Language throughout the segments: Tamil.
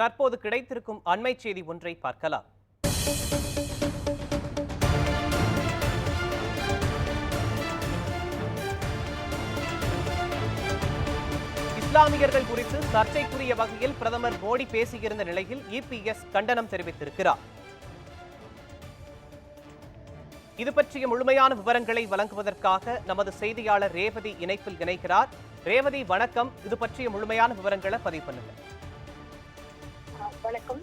தற்போது கிடைத்திருக்கும் அண்மை செய்தி ஒன்றை பார்க்கலாம். இஸ்லாமியர்கள் குறித்து சர்ச்சைக்குரிய வகையில் பிரதமர் மோடி பேசியிருந்த நிலையில் இபிஎஸ் கண்டனம் தெரிவித்திருக்கிறார். இது பற்றிய முழுமையான விவரங்களை வழங்குவதற்காக நமது செய்தியாளர் ரேவதி இணைப்பில் இணைக்கிறார் ரேவதி வணக்கம். இது பற்றிய முழுமையான விவரங்களை பதிவு பண்ணுங்கள். வணக்கம்.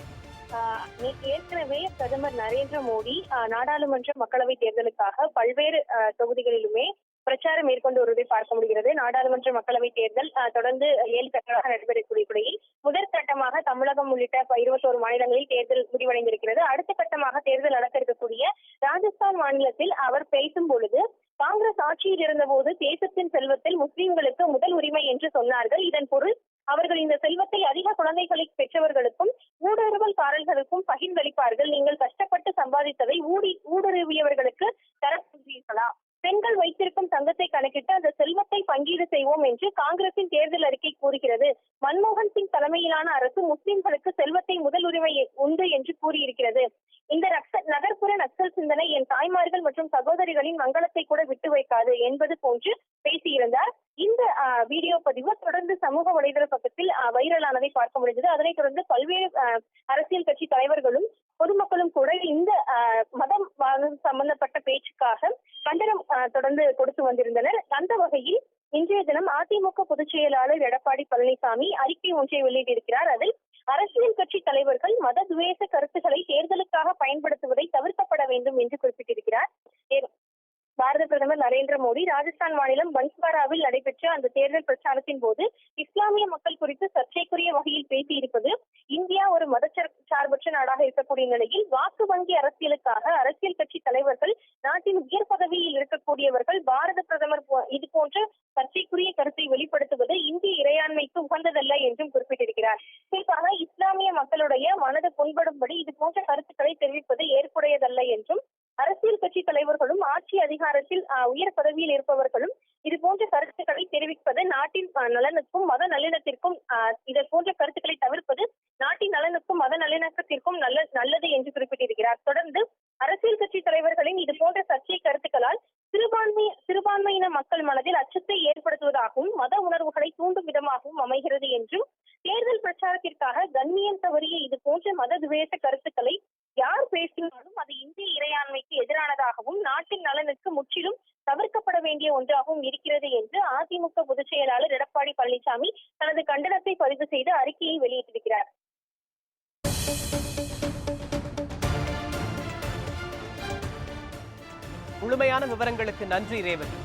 நேற்று ஏற்கனவே பிரதமர் நரேந்திர மோடி நாடாளுமன்ற மக்களவை தேர்தலுக்காக பல்வேறு தொகுதிகளிலுமே பிரச்சாரம் மேற்கொண்டு வருவதை பார்க்க முடிகிறது. நாடாளுமன்ற மக்களவை தேர்தல் தொடர்ந்து ஏழு கட்டமாக நடைபெறக்கூடிய நிலையில் முதற் கட்டமாக தமிழகம் உள்ளிட்ட இருபத்தோரு மாநிலங்களில் தேர்தல் முடிவடைந்திருக்கிறது. அடுத்த கட்டமாக தேர்தல் நடக்க இருக்கக்கூடிய ராஜஸ்தான் மாநிலத்தில் அவர் பேசும் பொழுது காங்கிரஸ் ஆட்சியில் இருந்தபோது தேசத்தின் செல்வத்தில் முஸ்லிம்களுக்கு முதல் உரிமை என்று சொன்னார்கள். இதன் பொருள் அவர்கள் இந்த செல்வத்தை அதிக குழந்தைகளை பெற்றவர்களுக்கும் ஊடுருவல்காரர்களுக்கும் பகிர்ந்தளிப்பார்கள் நீங்கள் கஷ்டப்பட்டு சம்பாதித்ததை ஊடி ஊடுருவியவர்களுக்கு தரப்போகிறீர்களா பெண்கள் வைத்திருக்கும் தங்கத்தை கணக்கிட்டு அந்த செல்வத்தை பங்கீடு செய்வோம் என்று காங்கிரசின் தேர்தல் அறிக்கை கூறுகிறது. மன்மோகன் சிங் தலைமையிலான அரசு முஸ்லிம்களுக்கு செல்வத்தை முதல் உரிமை உண்டு என்று கூறியிருக்கிறது. இந்த நகர்ப்புற நக்சல் சிந்தனை என் தாய்மார்கள் மற்றும் சகோதரிகளின் மங்களத்தை கூட விட்டு வைக்காது என்பது போன்று பேசியிருந்தார். இந்த வீடியோ பதிவு தொடர்ந்து சமூக வலைதள பக்கத்தில் வைரலானதை பார்க்க முடிந்தது. அதனைத் தொடர்ந்து பல்வேறு அரசியல் கட்சி தலைவர்களும் பொதுமக்களும் கூட இந்த ஆஹ், மதம் சம்பந்தப்பட்ட பேச்சுக்காக கண்டனம் தொடர்ந்து கொடுத்து வந்திருந்தனர். அந்த வகையில் இன்றைய தினம் அதிமுக பொதுச் செயலாளர் எடப்பாடி பழனிசாமி அறிக்கை ஒன்றை வெளியிட்டிருக்கிறார். அதில் அரசியல் கட்சி தலைவர்கள் மத துவேச கருத்துக்களை தேர்தலுக்காக பயன்படுத்துவதை தவிர்க்கப்பட வேண்டும் என்று குறிப்பிட்டிருக்கிறார் ஏ- பாரத பிரதமர் நரேந்திர மோடி ராஜஸ்தான் மாநிலம் பன்ஸ்வாராவில் நடைபெற்ற அந்த தேர்தல் பிரச்சாரத்தின் போது இஸ்லாமிய மக்கள் குறித்து சர்ச்சைக்குரிய வகையில் பேசியிருப்பது இந்தியா ஒரு மத சார்பற்ற நாடாக இருக்கக்கூடிய நிலையில் வாக்கு வங்கி அரசியலுக்காக அரசியல் கட்சி தலைவர்கள் நாட்டின் உயர் பதவியில் இருக்கக்கூடியவர்கள் பாரத பிரதமர் இது போன்ற சர்ச்சைக்குரிய கருத்தை வெளிப்படுத்துவது இந்திய இறையாண்மைக்கு உகந்ததல்ல என்றும் குறிப்பிட்டிருக்கிறார். குறிப்பாக இஸ்லாமிய மக்களுடைய மனது புண்படும்படி இது போன்ற கருத்துக்களை தெரிவிப்பது ஏற்புடையதல்ல அரசியல் கட்சி தலைவர்களும் ஆட்சி அதிகாரத்தில் உயர் பதவியில் இருப்பவர்களும் இது போன்ற கருத்துக்களை தெரிவிப்பது நாட்டின் நலனுக்கும் மத நல்லிணத்திற்கும் ஆஹ், இது போன்ற கருத்துக்களை தவிர்ப்பது நாட்டின் நலனுக்கும் மத நல்லிணக்கத்திற்கும் நல்ல நல்லது என்று குறிப்பிட்டிருக்கிறார். தொடர்ந்து அரசியல் கட்சி தலைவர்களின் இது போன்ற சர்ச்சை கருத்துக்களால் சிறுபான்மை சிறுபான்மையின மக்கள் மனதில் அச்சத்தை ஏற்படுத்துவதாகவும் மத உணர்வுகளை தூண்டும் விதமாகவும் அமைகிறது என்றும் தேர்தல் பிரச்சாரத்திற்காக கண்ணியம் தவறிய இது போன்ற மத துவேச கருத்துக்களை யார் பேசினாலும் அது இந்திய இறையாண்மைக்கு எதிரானதாகவும் நாட்டின் நலனுக்கு முற்றிலும் தவிர்க்கப்பட வேண்டிய ஒன்றாகவும் இருக்கிறது என்று அதிமுக பொதுச் செயலாளர் எடப்பாடி பழனிசாமி தனது கண்டனத்தை பதிவு செய்து அறிக்கையை வெளியிட்டிருக்கிறார். முழுமையான விவரங்களுக்கு நன்றி ரேவதி.